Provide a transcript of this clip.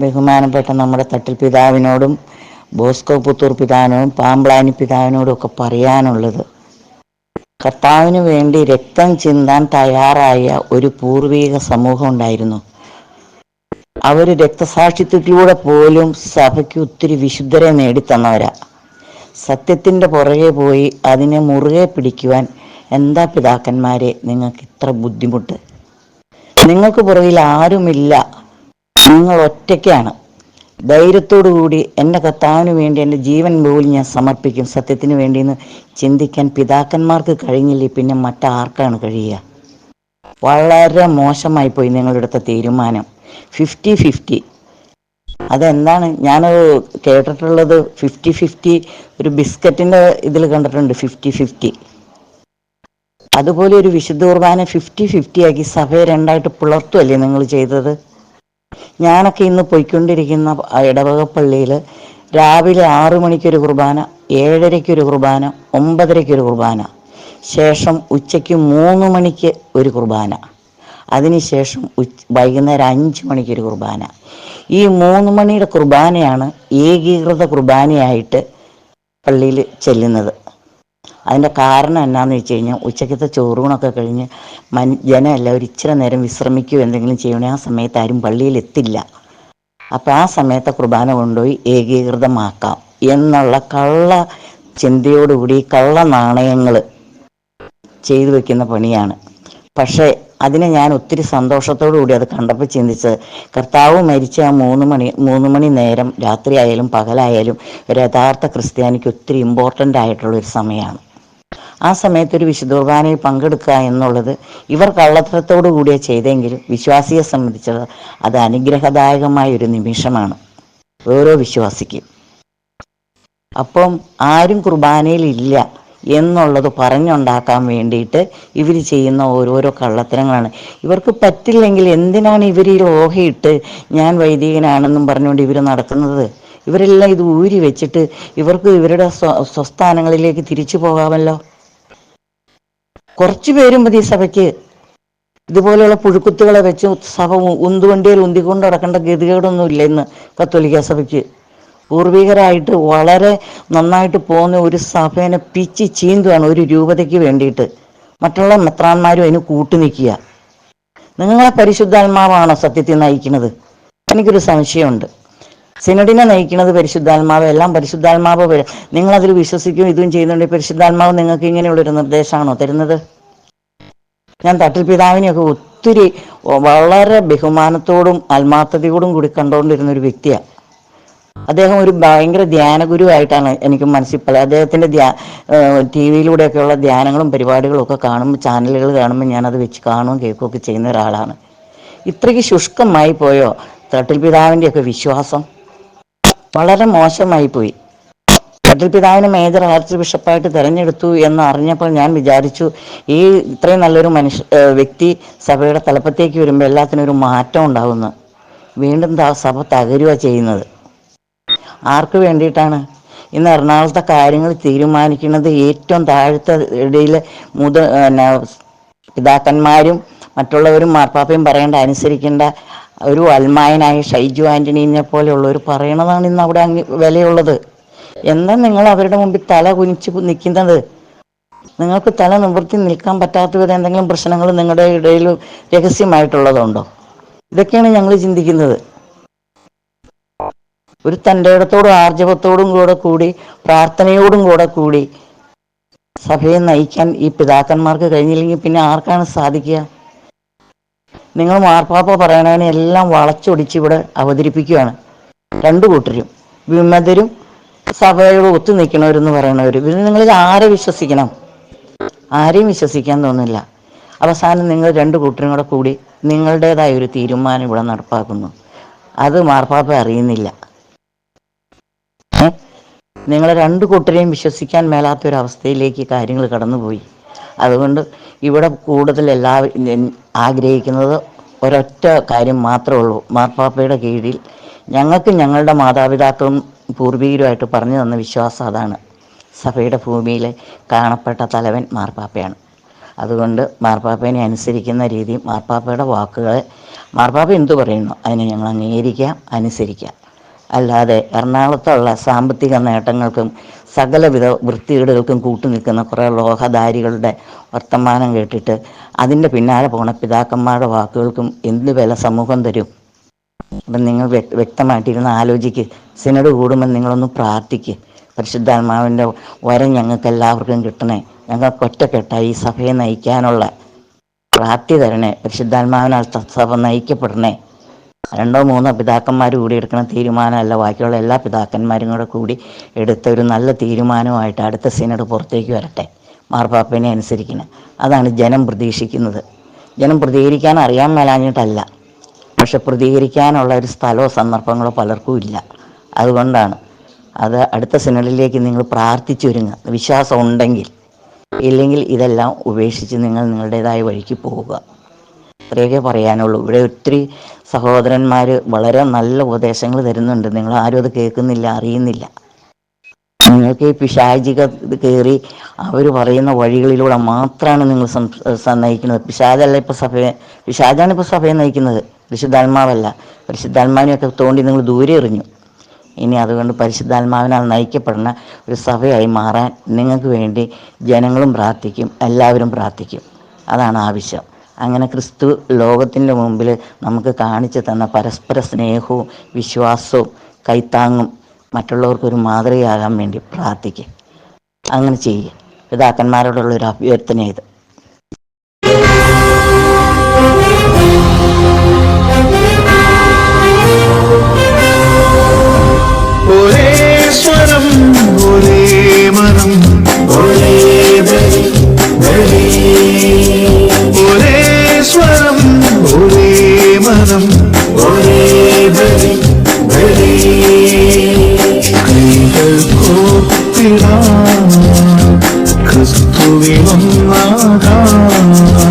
ബഹുമാനപ്പെട്ട നമ്മുടെ തട്ടിൽ പിതാവിനോടും ബോസ്കോ പുത്തൂർ പിതാവിനോടും പാമ്പ്ലാനി പിതാവിനോടും ഒക്കെ പറയാനുള്ളത്. കർത്താവിന് വേണ്ടി രക്തം ചിന്താൻ തയ്യാറായ ഒരു പൂർവീക സമൂഹം ഉണ്ടായിരുന്നു. അവർ രക്തസാക്ഷിത്വത്തിലൂടെ പോലും സഭയ്ക്ക് ഒത്തിരി വിശുദ്ധരെ നേടിത്തന്നവരാ. സത്യത്തിന്റെ പുറകെ പോയി അതിനെ മുറുകെ പിടിക്കുവാൻ എന്താ പിതാക്കന്മാരെ? നിങ്ങൾക്ക് ഇത്ര ബുദ്ധിമുട്ട്. നിങ്ങൾക്ക് പുറകിൽ ആരുമില്ല. നിങ്ങൾ ഒറ്റയ്ക്കാണ്. ധൈര്യത്തോടു കൂടി എന്റെ കർത്താവിന് വേണ്ടി എന്റെ ജീവൻ പോലും ഞാൻ സമർപ്പിക്കും. സത്യത്തിന് വേണ്ടിയെന്ന് ചിന്തിക്കാൻ പിതാക്കന്മാർക്ക് കഴിഞ്ഞില്ലേ പിന്നെ മറ്റാർക്കാണ് കഴിയുക? വളരെ മോശമായി പോയി നിങ്ങളെടുത്ത തീരുമാനം. Fifty fifty. അതെന്താണ്? ഞാൻ കേട്ടിട്ടുള്ളത് ഫിഫ്റ്റി ഫിഫ്റ്റി. ഒരു ബിസ്ക്കറ്റിന്റെ ഇതിൽ കണ്ടിട്ടുണ്ട് ഫിഫ്റ്റി ഫിഫ്റ്റി. അതുപോലെ ഒരു വിശുദ്ധ കുർബാന ഫിഫ്റ്റി ഫിഫ്റ്റി ആക്കി സഭയെ രണ്ടായിട്ട് പുളർത്തുമല്ലേ നിങ്ങൾ ചെയ്തത്? ഞാനൊക്കെ ഇന്ന് പോയിക്കൊണ്ടിരിക്കുന്ന ഇടവക പള്ളിയിൽ രാവിലെ ആറു മണിക്കൊരു കുർബാന ഏഴരയ്ക്കൊരു കുർബാന ഒമ്പതരയ്ക്കൊരു കുർബാന. ശേഷം ഉച്ചയ്ക്ക് മൂന്ന് മണിക്ക് ഒരു കുർബാന. അതിനുശേഷം ഉച്ച വൈകുന്നേരം അഞ്ച് മണിക്കൊരു കുർബാന. ഈ മൂന്ന് മണിയുടെ കുർബാനയാണ് ഏകീകൃത കുർബാനയായിട്ട് പള്ളിയിൽ ചെല്ലുന്നത്. അതിന്റെ കാരണം എന്നാന്ന് വെച്ച് കഴിഞ്ഞാൽ ഉച്ചക്കത്തെ ചോറൂണൊക്കെ കഴിഞ്ഞ് മൻ ജനം എല്ലാവരും ഇച്ചിരി നേരം വിശ്രമിക്കുകയോ എന്തെങ്കിലും ചെയ്യണേ ആ സമയത്ത് ആരും പള്ളിയിലെത്തില്ല അപ്പം ആ സമയത്തെ കുർബാന കൊണ്ടുപോയി ഏകീകൃതമാക്കാം എന്നുള്ള കള്ള ചിന്തയോടുകൂടി കള്ള നാണയങ്ങൾ ചെയ്തു വെക്കുന്ന പണിയാണ്. പക്ഷേ അതിനെ ഞാൻ ഒത്തിരി സന്തോഷത്തോടു കൂടി അത് കണ്ടപ്പോൾ ചിന്തിച്ചത് കർത്താവ് മരിച്ച ആ മൂന്ന് മണി മൂന്ന് മണി നേരം രാത്രിയായാലും പകലായാലും ഒരു യഥാർത്ഥ ക്രിസ്ത്യാനിക്ക് ഒത്തിരി ഇമ്പോർട്ടന്റ് ആയിട്ടുള്ളൊരു സമയമാണ്. ആ സമയത്ത് ഒരു വിശുദ്ധ കുർബാനയിൽ പങ്കെടുക്കുക എന്നുള്ളത് ഇവർ കള്ളത്തരത്തോടു കൂടിയ ചെയ്തെങ്കിലും വിശ്വാസിയെ സംബന്ധിച്ചത് അത് അനുഗ്രഹദായകമായ ഒരു നിമിഷമാണ്. ഓരോ വിശ്വാസിക്കും. അപ്പം ആരും കുർബാനയിൽ ഇല്ല എന്നുള്ളത് പറഞ്ഞുണ്ടാക്കാൻ വേണ്ടിയിട്ട് ഇവർ ചെയ്യുന്ന ഓരോരോ കള്ളത്തരങ്ങളാണ്. ഇവർക്ക് പറ്റില്ലെങ്കിൽ എന്തിനാണ് ഇവർ ഈ ലോഹയിട്ട് ഞാൻ വൈദികനാണെന്നും പറഞ്ഞുകൊണ്ട് ഇവർ നടക്കുന്നത്? ഇവരെല്ലാം ഇത് ഊരി വെച്ചിട്ട് ഇവർക്ക് ഇവരുടെ സ്വ സ്വസ്ഥാനങ്ങളിലേക്ക് തിരിച്ചു പോകാമല്ലോ? കുറച്ചു പേരും മതി സഭയ്ക്ക്. ഇതുപോലെയുള്ള പുഴുക്കുത്തുകളെ വെച്ച് സഭ ഉന്തുവണ്ടിയിൽ ഉന്തിക്കൊണ്ട് നടക്കേണ്ട ഗതികേടൊന്നും ഇല്ല ഇന്ന് കത്തോലിക്ക സഭയ്ക്ക്. പൂർവികരായിട്ട് വളരെ നന്നായിട്ട് പോകുന്ന ഒരു സഭേനെ പിച്ചി ചീന്തുവാണ് ഒരു രൂപതയ്ക്ക് വേണ്ടിയിട്ട്. മറ്റുള്ള മെത്രാന്മാരും അതിന് കൂട്ടു നിൽക്കുക. നിങ്ങളെ പരിശുദ്ധാത്മാവാണോ സത്യത്തിൽ നയിക്കുന്നത്. എനിക്കൊരു സംശയമുണ്ട്. സിനഡിനെ നയിക്കുന്നത് പരിശുദ്ധാത്മാവ് എല്ലാം പരിശുദ്ധാത്മാവ് വഴി. നിങ്ങളതിൽ വിശ്വസിക്കും ഇതും ചെയ്യുന്നുണ്ട്. പരിശുദ്ധാത്മാവ് നിങ്ങൾക്ക് ഇങ്ങനെയുള്ളൊരു നിർദ്ദേശമാണോ തരുന്നത്? ഞാൻ തട്ടിൽ പിതാവിനെയൊക്കെ ഒത്തിരി വളരെ ബഹുമാനത്തോടും ആത്മാർത്ഥതയോടും കൂടി കണ്ടുകൊണ്ടിരുന്ന ഒരു വ്യക്തിയാണ് അദ്ദേഹം ഒരു ഭയങ്കര ധ്യാന ഗുരുവായിട്ടാണ് എനിക്ക് മനസ്സിൽ അദ്ദേഹത്തിന്റെ ധ്യാ ടി വിയിലൂടെയൊക്കെയുള്ള ധ്യാനങ്ങളും പരിപാടികളും ഒക്കെ കാണുമ്പോൾ ചാനലുകൾ കാണുമ്പോൾ ഞാനത് വെച്ച് കാണുകയും കേൾക്കുകയൊക്കെ ചെയ്യുന്ന ഒരാളാണ്. ഇത്രയ്ക്ക് ശുഷ്കമായി പോയോ തട്ടിൽ പിതാവിന്റെയൊക്കെ വിശ്വാസം? വളരെ മോശമായി പോയി. പിതാവിനെ മേജർ ആർച്ച് ബിഷപ്പായിട്ട് തിരഞ്ഞെടുത്തു എന്ന് അറിഞ്ഞപ്പോൾ ഞാൻ വിചാരിച്ചു ഈ ഇത്രയും നല്ലൊരു മനുഷ്യ വ്യക്തി സഭയുടെ തലപ്പത്തേക്ക് വരുമ്പോൾ എല്ലാത്തിനും ഒരു മാറ്റം ഉണ്ടാവുന്നു. വീണ്ടും സഭ തകരുക ചെയ്യുന്നത്. ആർക്ക് വേണ്ടിയിട്ടാണ്? ഇന്ന് എറണാകുളത്തെ കാര്യങ്ങൾ തീരുമാനിക്കുന്നത് ഏറ്റവും താഴത്തെ ഇടയിൽ മുത പിതാക്കന്മാരും മറ്റുള്ളവരും മാർപ്പാപ്പയും പറയേണ്ട അനുസരിക്കേണ്ട ഒരു അൽമായനായ ഷൈജു ആന്റണീനെ പോലെയുള്ളവർ പറയണതാണ് ഇന്ന് അവിടെ അങ്ങ് വിലയുള്ളത്. എന്താ നിങ്ങൾ അവരുടെ മുമ്പിൽ തല കുനിച്ച് നിൽക്കുന്നത്? നിങ്ങൾക്ക് തല നിവൃത്തി നിൽക്കാൻ പറ്റാത്ത വിധം എന്തെങ്കിലും പ്രശ്നങ്ങൾ നിങ്ങളുടെ ഇടയിൽ രഹസ്യമായിട്ടുള്ളതുണ്ടോ? ഇതൊക്കെയാണ് ഞങ്ങൾ ചിന്തിക്കുന്നത്. ഒരു തന്റെ ഇടത്തോടും ആർജവത്തോടും കൂടെ കൂടി പ്രാർത്ഥനയോടും കൂടെ കൂടി സഭയെ നയിക്കാൻ ഈ പിതാക്കന്മാർക്ക് കഴിഞ്ഞില്ലെങ്കിൽ പിന്നെ ആർക്കാണ് സാധിക്കുക? നിങ്ങൾ മാർപ്പാപ്പ പറയണതിനെ എല്ലാം വളച്ചൊടിച്ച് ഇവിടെ അവതരിപ്പിക്കുകയാണ്. രണ്ടു കൂട്ടരും. വിമതരും സഭയോട് ഒത്തു നിൽക്കണവരെന്ന് പറയണവര് ഇവർ നിങ്ങൾ ആരെ വിശ്വസിക്കണം? ആരെയും വിശ്വസിക്കാൻ തോന്നില്ല അവസാനം നിങ്ങൾ രണ്ട് കൂട്ടരും കൂടെ കൂടി നിങ്ങളുടേതായ ഒരു തീരുമാനം ഇവിടെ നടപ്പാക്കുന്നു. അത് മാർപ്പാപ്പ അറിയുന്നില്ല. നിങ്ങൾ രണ്ട് കൂട്ടരെയും വിശ്വസിക്കാൻ മേലാത്ത ഒരു അവസ്ഥയിലേക്ക് കാര്യങ്ങൾ കടന്നുപോയി. അതുകൊണ്ട് ഇവിടെ കൂടുതൽ എല്ലാവരും ആഗ്രഹിക്കുന്നത് ഒരൊറ്റ കാര്യം മാത്രമേ ഉള്ളൂ. മാർപ്പാപ്പയുടെ കീഴിൽ ഞങ്ങൾക്ക് ഞങ്ങളുടെ മാതാപിതാക്കളും പൂർവികരുമായിട്ട് പറഞ്ഞു തന്ന വിശ്വാസം അതാണ്. സഭയുടെ ഭൂമിയിലെ കാണപ്പെട്ട തലവൻ മാർപ്പാപ്പയാണ്. അതുകൊണ്ട് മാർപ്പാപ്പേനെ അനുസരിക്കുന്ന രീതി മാർപ്പാപ്പയുടെ വാക്കുകളെ മാർപ്പാപ്പ എന്തു പറയുന്നു? അതിനെ ഞങ്ങൾ അംഗീകരിക്കാം അനുസരിക്കാം. അല്ലാതെ എറണാകുളത്തുള്ള സാമ്പത്തിക നേട്ടങ്ങൾക്കും സകലവിധ വൃത്തികേടുകൾക്കും കൂട്ടുനിൽക്കുന്ന കുറേ ലോഹധാരികളുടെ വർത്തമാനം കേട്ടിട്ട് അതിന്റെ പിന്നാലെ പോണ പിതാക്കന്മാരുടെ വാക്കുകൾക്കും എന്ത് വില സമൂഹം തരും? അപ്പം നിങ്ങൾ വ്യക്ത- വ്യക്തമായിട്ടിരുന്ന് ആലോചിക്ക്. സിനഡ് കൂടുമ്പോൾ നിങ്ങളൊന്ന് പ്രാർത്ഥിക്ക്. പരിശുദ്ധാത്മാവിന്റെ വരം ഞങ്ങൾക്ക് എല്ലാവർക്കും കിട്ടണേ. ഞങ്ങൾക്ക് ഒറ്റക്കെട്ടായി ഈ സഭയെ നയിക്കാനുള്ള പ്രാപ്തി തരണേ. പരിശുദ്ധാത്മാവിനാൽ സഭ നയിക്കപ്പെടണേ. രണ്ടോ മൂന്നോ പിതാക്കന്മാർ കൂടി എടുക്കുന്ന തീരുമാനമല്ല. ബാക്കിയുള്ള എല്ലാ പിതാക്കന്മാരും കൂടെ കൂടി എടുത്ത ഒരു നല്ല തീരുമാനമായിട്ട് അടുത്ത സിനഡ് പുറത്തേക്ക് വരട്ടെ. മാർപ്പാപ്പനെ അനുസരിക്കണം അതാണ് ജനം പ്രതീക്ഷിക്കുന്നത്. ജനം പ്രതികരിക്കാൻ അറിയാൻ മേലാഞ്ഞിട്ടല്ല. പക്ഷെ പ്രതികരിക്കാനുള്ള ഒരു സ്ഥലമോ സന്ദർഭങ്ങളോ പലർക്കും ഇല്ല. അതുകൊണ്ടാണ് അത് അടുത്ത സിനഡിലേക്ക് നിങ്ങൾ പ്രാർത്ഥിച്ചൊരുങ്ങുക. വിശ്വാസം ഉണ്ടെങ്കിൽ ഇല്ലെങ്കിൽ ഇതെല്ലാം ഉപേക്ഷിച്ച് നിങ്ങൾ നിങ്ങളുടേതായ വഴിക്ക് പോവുക. ഇത്രയൊക്കെ പറയാനുള്ളൂ. ഇവിടെ ഒത്തിരി സഹോദരന്മാർ വളരെ നല്ല ഉപദേശങ്ങൾ തരുന്നുണ്ട്. നിങ്ങൾ ആരും അത് കേൾക്കുന്നില്ല അറിയുന്നില്ല. നിങ്ങൾക്ക് ഈ പിശാചിക കയറി അവർ പറയുന്ന വഴികളിലൂടെ മാത്രമാണ് നിങ്ങൾ നയിക്കുന്നത്. പിശാചല്ല ഇപ്പോൾ സഭയെ പിശാചാണ് ഇപ്പോൾ സഭയെ നയിക്കുന്നത്. പരിശുദ്ധാത്മാവല്ല. പരിശുദ്ധാത്മാവിനെയൊക്കെ തോണ്ടി നിങ്ങൾ ദൂരെ എറിഞ്ഞു. ഇനി അതുകൊണ്ട് പരിശുദ്ധാത്മാവിനാൽ നയിക്കപ്പെടുന്ന ഒരു സഭയായി മാറാൻ നിങ്ങൾക്ക് വേണ്ടി ജനങ്ങളും പ്രാർത്ഥിക്കും എല്ലാവരും പ്രാർത്ഥിക്കും. അതാണ് ആവശ്യം. അങ്ങനെ ക്രിസ്തു ലോകത്തിന്റെ മുമ്പിൽ നമുക്ക് കാണിച്ചു തന്ന പരസ്പര സ്നേഹവും വിശ്വാസവും കൈത്താങ്ങും മറ്റുള്ളവർക്കൊരു മാതൃകയാകാൻ വേണ്ടി പ്രാർത്ഥിക്കുക. അങ്ങനെ ചെയ്യുക പിതാക്കന്മാരോടുള്ള ഒരു അഭ്യർത്ഥന ഇത്. Uh -huh.